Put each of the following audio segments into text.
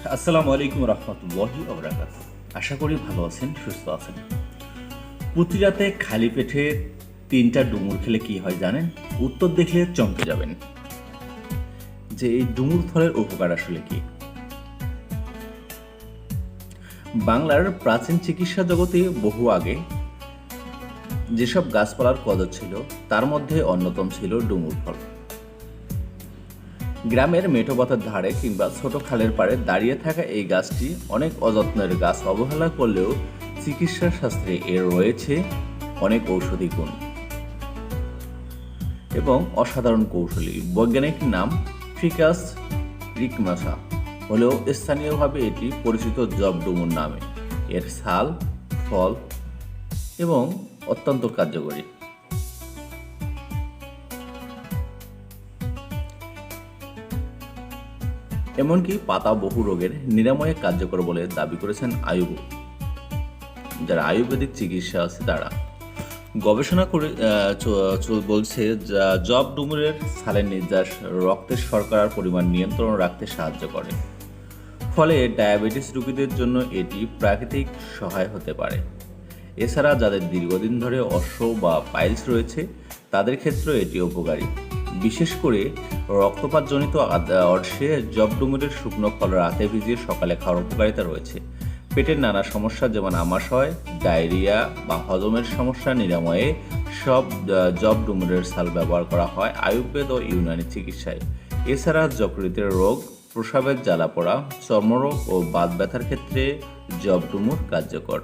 আসসালামু আলাইকুম রহমতুল্লাহি আবরাকাত আশা করি ভালো আছেন, সুস্থ আছেন। প্রতি রাতে খালি পেটে তিনটা ডুমুর খেলে কি হয় জানেন? উত্তর দেখলে চমকে যাবেন। যে এই ডুমুর ফলের উপকার আসলে কি? বাংলার প্রাচীন চিকিৎসা জগতে বহু আগে যেসব গাছপালার কদর ছিল, তার মধ্যে অন্যতম ছিল ডুমুর ফল। গ্রামের মেঠোপথের ধারে কিংবা ছোট খালের পাড়ে দাঁড়িয়ে থাকা এই গাছটি অনেক অযত্নের গাছ অবহেলা করলেও চিকিৎসা শাস্ত্রে এর রয়েছে অনেক ঔষধি গুণ। এবং অসাধারণ কৌশলী। বৈজ্ঞানিক নাম ফিকাস রিকমাসা। হলেও স্থানীয়ভাবে এটি পরিচিত জব ডুমুর নামে। এর ছাল, ফল এবং অত্যন্ত কার্যকরী। এমনকি পাতা বহু রোগের নিরাময়ে কার্যকর বলে দাবি করেছেন আয়ুব। যারা আয়ুর্বেদিক চিকিৎসা আছে তারা। গবেষণা করে বলছে জব ডুমুরের ছালের নির্যাস রক্তের শর্করার পরিমাণ নিয়ন্ত্রণ রাখতে সাহায্য করে। ফলে ডায়াবেটিস রোগীদের জন্য এটি প্রাকৃতিক সহায় হতে পারে। এছাড়া যাদের দীর্ঘদিন ধরে অশ্ব বা পাইলস রয়েছে, তাদের ক্ষেত্রেও এটি উপকারী। বিশেষ করে রক্তপাতজনিত অর্শে জবডুমুরের শুকনো ফল রাতে ভিজিয়ে সকালে খাওয়ার উপকারিতা রয়েছে। পেটের নানা সমস্যা যেমন আমাশয় ডায়রিয়া বা হজমের সমস্যা নিরাময়ে সব আহ, জব ডুমুরের ছাল ব্যবহার করা হয় আয়ুর্বেদ ও ইউনানি চিকিৎসায়। এছাড়া যকৃতের রোগ প্রসাবের জ্বালা পড়া চর্মরোগ ও বাত ব্যথার ক্ষেত্রে জব ডুমুর কার্যকর।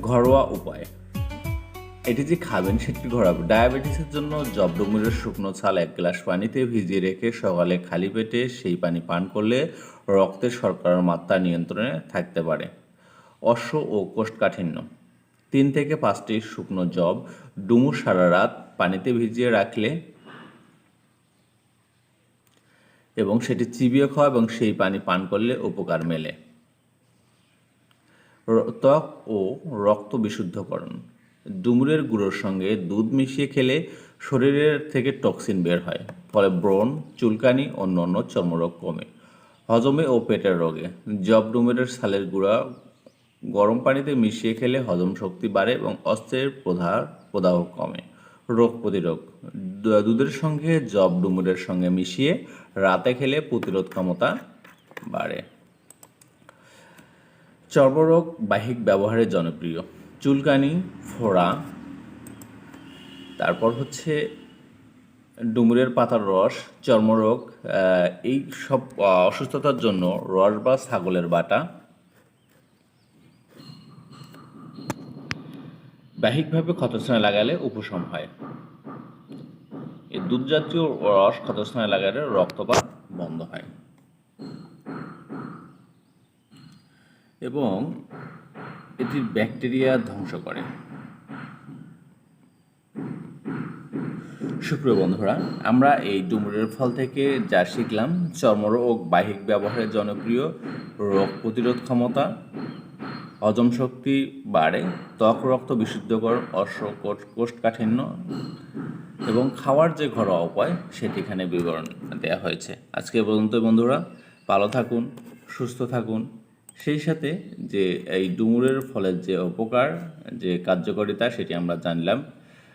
ঘরোয়া উপায়। এটি যে খাবেন সেটি ঘরোয়া ডায়াবেটিসের জন্য জবডুমুরের শুকনো ছাল এক গ্লাস পানিতে ভিজিয়ে রেখে সকালে খালি পেটে সেই পানি পান করলে রক্তের শর্করার মাত্রা নিয়ন্ত্রণে থাকতে পারে। অশ্ব ও কোষ্ঠকাঠিন্য তিন থেকে পাঁচটি শুকনো জব ডুমুর সারা রাত পানিতে ভিজিয়ে রাখলে এবং সেটি চিবিয়ে খাওয়া এবং সেই পানি পান করলে উপকার মেলে। ত্বক ও রক্ত বিশুদ্ধকরণ। ডুমুরের গুঁড়োর সঙ্গে দুধ মিশিয়ে খেলে শরীরের থেকে টক্সিন বের হয়, ফলে ব্রণ, চুলকানি অন্যান্য চর্মরোগ কমে। হজমে ও পেটের রোগে। জব ডুমুরের ছালের গুঁড়া গরম পানিতে মিশিয়ে খেলে হজম শক্তি বাড়ে এবং অস্ত্রের প্রধার প্রদাহ কমে। রোগ প্রতিরোধ। দুধের সঙ্গে জব ডুমুরের সঙ্গে মিশিয়ে রাতে খেলে প্রতিরোধ ক্ষমতা বাড়ে। চর্মরোগ বাহিক ব্যবহারে জনপ্রিয়। চুলকানি ফোড়া, তারপর হচ্ছে ডুমুরের পাতার রস, চর্মরোগ এই সব অসুস্থতার জন্য রস বা ছাগলের বাটা। বাহিকভাবে ক্ষতস্থানে লাগালে উপশম হয়। এই দুধ জাতীয় রস ক্ষতস্থানে লাগালে রক্তপাত বন্ধ হয়। এবং এটি ব্যাকটেরিয়া ধ্বংস করে। সুপ্রিয় বন্ধুরা। আমরা এই ডুমুরের ফল থেকে যা শিখলাম, চর্মরোগ, বাহিক ব্যবহারের জনপ্রিয়, রোগ প্রতিরোধ ক্ষমতা, হজম শক্তি বাড়ে, ত্বক, রক্ত বিশুদ্ধকর অশ্ব কোষ- কোষ্ঠকাঠিন্য এবং খাওয়ার যে ঘরোয়া উপায়, সেটি এখানে বিবরণ দেওয়া হয়েছে। আজকে পর্যন্ত বন্ধুরা। ভালো থাকুন, সুস্থ থাকুন। সেই সাথে যে এই ডুমুরের ফলের যে উপকার, যে কার্যকারিতা, সেটি আমরা জানলাম।